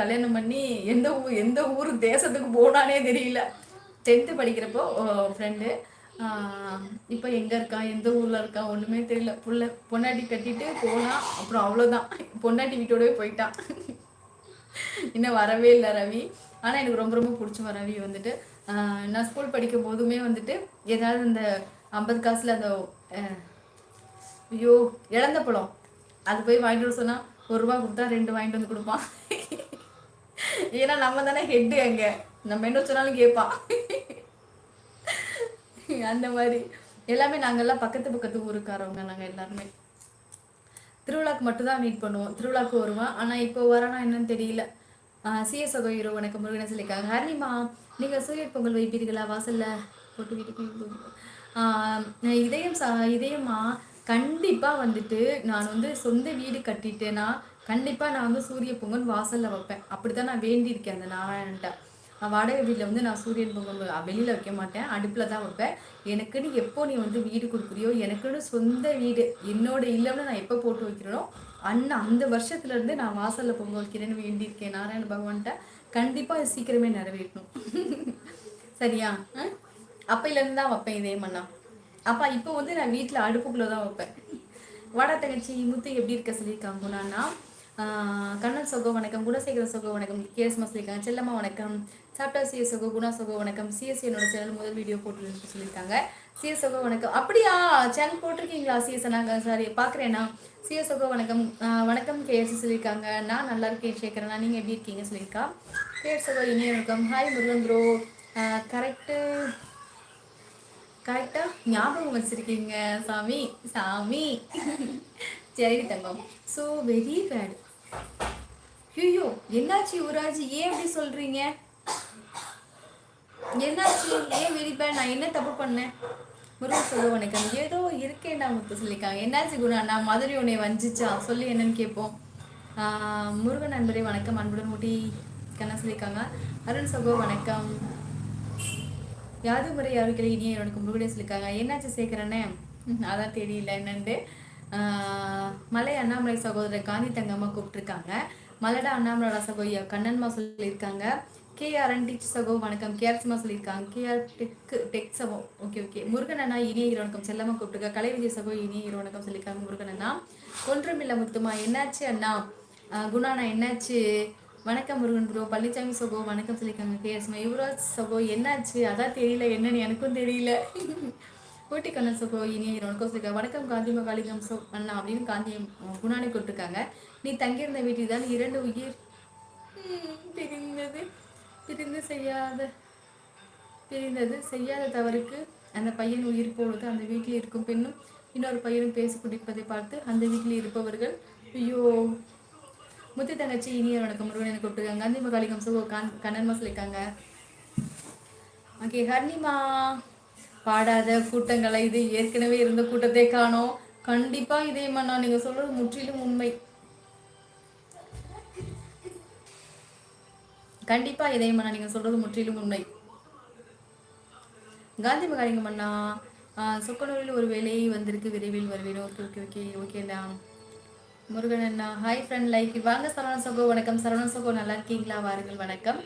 கல்யாணம் பண்ணி எந்த ஊ எந்த ஊர் தேசத்துக்கு போனானே தெரியல. டென்த்து படிக்கிறப்போ ஃப்ரெண்டு இப்போ எங்கே இருக்கா எந்த ஊரில் இருக்கா ஒன்றுமே தெரியல. புள்ள பொண்டாட்டி கட்டிட்டு போனா அப்புறம் அவ்வளோதான் பொண்டாட்டி வீட்டோடவே போயிட்டான் இன்னும் வரவே இல்லை ரவி. ஆனால் எனக்கு ரொம்ப ரொம்ப பிடிச்ச ரவி வந்துட்டு. நான் ஸ்கூல் படிக்கும் போதுமே வந்துட்டு ஏதாவது இந்த ஐம்பது காசில் அந்த ஐயோ இழந்த பழம். அது போய் வாங்கிட்டு வர சொன்னால் ஒரு ரூபா கொடுத்தா ரெண்டு வாங்கிட்டு வந்து கொடுப்பான். ஏன்னா நம்ம தானே ஹெட்டு அங்க. நம்ம என்ன சொன்னாலும் கேட்பான் அந்த மாதிரி. எல்லாமே நாங்கள்லாம் பக்கத்து பக்கத்து ஊருக்காரவங்க நாங்கள் எல்லாருமே. திருவிழாக்கு மட்டும்தான் மீட் பண்ணுவோம். திருவிழாக்கு வருவான் ஆனால் இப்போ வரானா என்னன்னு தெரியல. சிஎஸ்ஓ ஹீரோ எனக்கு முருகனை சொல்லியிருக்காங்க. ஹரிமா நீங்கள் சூரிய பொங்கல் வைப்பீர்களா? வாசலில் போட்டு வீட்டுக்கு இதயம் சா இதயமா கண்டிப்பாக வந்துட்டு நான் வந்து சொந்த வீடு கட்டிட்டேன்னா கண்டிப்பாக நான் வந்து சூரிய பொங்கல் வாசலில் வைப்பேன். அப்படி தான் நான் வேண்டியிருக்கேன் அந்த நாராயணன்ட்ட. வாடகை வீட்டில் வந்து நான் சூரியன் பொங்கல் வெளியில் வைக்க மாட்டேன். அடுப்பில் தான் வைப்பேன். எனக்குன்னு எப்போ நீ வந்து வீடு கொடுக்குறியோ எனக்குன்னு சொந்த வீடு என்னோட இல்லம்னு நான் எப்போ போட்டு வைக்கிறனோ அண்ணன் அந்த வருஷத்துலேருந்து நான் வாசலில் பொங்கல் வைக்கிறேன்னு வேண்டியிருக்கேன் நாராயண பகவான்கிட்ட கண்டிப்பாக அது சீக்கிரமே நிறைவேற்றணும் சரியா? அப்பையிலேருந்து தான் வைப்பேன் இதே மண்ணா அப்பா இப்போ வந்து நான் வீட்டில் அடுப்புக்குள்ளே தான் வைப்பேன். வாடா தங்கச்சி முத்து எப்படி இருக்க சொல்லியிருக்காங்க. குணான்னா கண்ணன் சொகோ வணக்கம் குணசேகர சொகோ வணக்கம் கேஎஸ்மா சொல்லியிருக்காங்க செல்லம்மா வணக்கம் சாப்டா சிஎஸ் சொகோ குணா சொகோ வணக்கம் சிஎஸ் என்னோட சேனல் முதல் வீடியோ போட்டு சொல்லியிருக்காங்க. சிஎஸ் சொகோ வணக்கம். அப்படியா? சேனல் போட்டிருக்கீங்களா? சிஎஸ் நாங்கள் சாரி பார்க்குறேன்னா சிஎஸ் சொகோ வணக்கம் வணக்கம் கேஎஸ் சொல்லியிருக்காங்க. நான் நல்லா இருக்கேன் சேகரனா நீங்கள் எப்படி இருக்கீங்க? சொல்லியிருக்கா. கேஎஸ் சொகோ இனிய வணக்கம். ஹாய் முருகன் ப்ரோ கரெக்டு கரெக்டாக ஞாபகம் வச்சுருக்கீங்க சாமி சாமி. சரி தங்கம். ஸோ வெரி பேட் ஐயோ என்னாச்சு யுவராஜ்? ஏன் அப்படி சொல்றீங்க? என்னாச்சு? ஏன் வெரி பேட் நான் என்ன தப்பு பண்ணேன்? முருகன் சொல்ல வணக்கம் ஏதோ இருக்கேன்டா முத்து சொல்லியிருக்காங்க. என்னாச்சு குணா நான் மதுரை உன்னை வஞ்சிச்சா? சொல்லி என்னன்னு கேட்போம். முருகன் நண்பரே வணக்கம். அன்புடன் ஊட்டி கண்ணா சொல்லியிருக்காங்க. அருண் சகோ வணக்கம். யாது முறை யாருக்கு இனியே எனக்கு முருகனே சொல்லியிருக்காங்க. என்னாச்சு சேர்க்குறேன்னே அதான் தெரியல என்னன்ட்டு. மலை அண்ணாமலை சகோதரர் காந்தி தங்கம்மா கூப்பிட்டுருக்காங்க. மலடா அண்ணாமலா சகோதரி கண்ணன்மா சொல்லியிருக்காங்க. கேஆர்என் டீச் சகோ வணக்கம். கேஆர்சிமா சொல்லியிருக்காங்க. கேஆர் டெக் டெக் சகோ. Okay okay. முருகன் அண்ணா இனிய ஹீரோ வணக்கம். செல்லம்மா கூப்பிட்டுருக்கா. கலை விஜய் சகோ இனிய ஹீரோ வணக்கம் சொல்லியிருக்காங்க முருகன் அண்ணா. ஒன்றுமில்ல முத்துமா என்னாச்சு அண்ணா? குணாண்ணா என்னாச்சு? வணக்கம் முருகன் ப்ரோ பழனிசாமி சகோ வணக்கம் சொல்லியிருக்காங்க கேஎஸ்மா. யுவராஜ் சகோ என்னாச்சு? அதான் தெரியல என்னன்னு எனக்கும் தெரியல. ஊட்டி கண்ணன் சகோ இனி உனக்கும் சொல்லியிருக்காங்க வணக்கம் காந்தி மகாலிங்கம் சோ அண்ணா அப்படின்னு காந்தி குணானி கொடுத்துருக்காங்க. நீ தங்கியிருந்த வீட்டில் தான் இரண்டு உயிர் பிரிந்தது. பிரிந்து செய்யாத பிரிந்தது. செய்யாத தவறுக்கு அந்த பையன் உயிர் போடுவது அந்த வீட்டில் இருக்கும் பெண்ணும் இன்னொரு பையனும் பேசி குடிப்பதை பார்த்து அந்த வீட்டில் இருப்பவர்கள் ஐயோ முத்து தங்கச்சி இனிய வணக்கம். முருகன் கூப்பிட்டுருக்காங்க. காந்தி மகாலிங்கம் சுகோ கண் கண்ணன்மா சொல்லியிருக்காங்க. ஓகே ஹர்னிமா பாடாத கூட்டங்களை இது ஏற்கனவே இருந்த கூட்டத்தை காணோம். கண்டிப்பா இதே மண்ணா நீங்க சொல்றது முற்றிலும் உண்மை. கண்டிப்பா இதே மண்ணா நீங்க சொல்றது முற்றிலும் உண்மை. காந்தி மகாலிங்கம் அண்ணா சொக்கனூரில் ஒரு வேலை வந்திருக்கு விரைவில் வருவேன். ஓகே ஓகே ஓகே ஓகேடா முருகன் அண்ணா ஹாய் ஃப்ரெண்ட் லைக். வாங்க சரவண சகோ வணக்கம். சரவண சகோ நல்லா இருக்கீங்களா? வாருங்கள் வணக்கம்.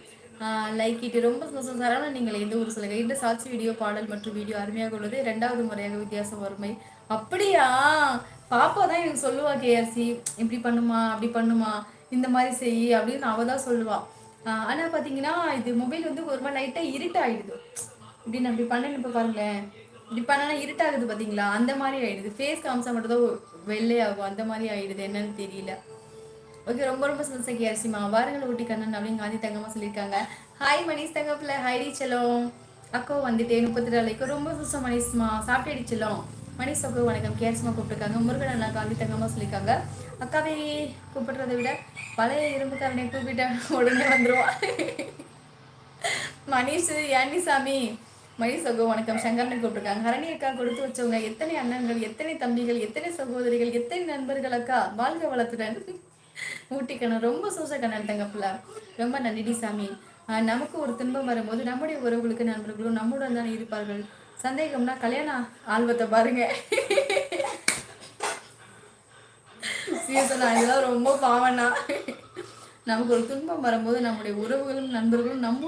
லைக் இட்டு ரொம்ப சந்தோஷம். சரவணன் நீங்கள் எந்த ஊர் சொல்லுங்க? இந்த சாட்சி வீடியோ பாடல் மற்றும் வீடியோ அருமையாக உள்ளது. ரெண்டாவது முறையாக வித்தியாசம் வறுமை. அப்படியா? பாப்பா தான் எனக்கு சொல்லுவா கேஆர்சி. இப்படி பண்ணுமா அப்படி பண்ணுமா இந்த மாதிரி செய் அப்படின்னு அவள் தான் சொல்லுவாள் ஆனால் பார்த்தீங்கன்னா இது மொபைல் வந்து ஒரு மாதிரி லைட்டாக இருட்டாகிடுது இப்படி நான் இப்படி பண்ணேன்னு இப்போ பாருங்களேன். இப்படி பண்ணனா இருட்டாகுது பார்த்தீங்களா அந்த மாதிரி ஆயிடுது. ஃபேஸ் காமிச்சா மட்டும் தான் வெள்ளையாகும். அந்த மாதிரி ஆயிடுது. என்னன்னு தெரியல. ஓகே ரொம்ப ரொம்ப சந்தோஷம் கேர்சிமா வாருங்கள் ஊட்டி கண்ணன் அப்படின்னு காந்தி தங்கம்மா சொல்லியிருக்காங்க. ஹாய் மணிஷ் தங்கப்பில். ஹைடி செல்லம். அக்கோ வந்துட்டேன். முப்பத்தி நாளைக்கு ரொம்ப சந்தோஷம் மணிஷ்மா சாப்பிட்டு செல்லம். மணிஷ் அக்கோ வணக்கம். கேஆர்சிமா கூப்பிட்டுருக்காங்க. முருகன் அண்ணா காந்தி தங்கம்மா சொல்லியிருக்காங்க. அக்காவை கூப்பிடுறதை விட பழைய இரும்புக்காரனை கூப்பிட்ட உடனே வந்துடுவான் மணிஷ் ஏண்டி சாமி? மணி சகோ வணக்கம். சங்கர்னு கூப்பிட்டுருக்காங்க. ஹரணி அக்கா கொடுத்து வச்சவங்க எத்தனை அண்ணன்கள் எத்தனை தம்பிகள் எத்தனை சகோதரிகள் எத்தனை நண்பர்கள் அக்கா? வாழ்க வளத்துடன். ஊட்டிக்கணும் ரொம்ப சூசக்கணும் தங்கப்பில் ரொம்ப நன்றி சாமி. நமக்கு ஒரு துன்பம் வரும்போது நம்முடைய உறவுகளுக்கு நண்பர்களும் நம்முடன் தான் இருப்பார்கள். சந்தேகம்னா கல்யாண ஆல்பத்தை பாருங்க. சீசனா இதெல்லாம் ரொம்ப பாவனா நமக்கு ஒரு துன்பம் வரும்போது நம்முடைய உறவுகளும் நண்பர்களும் நம்ம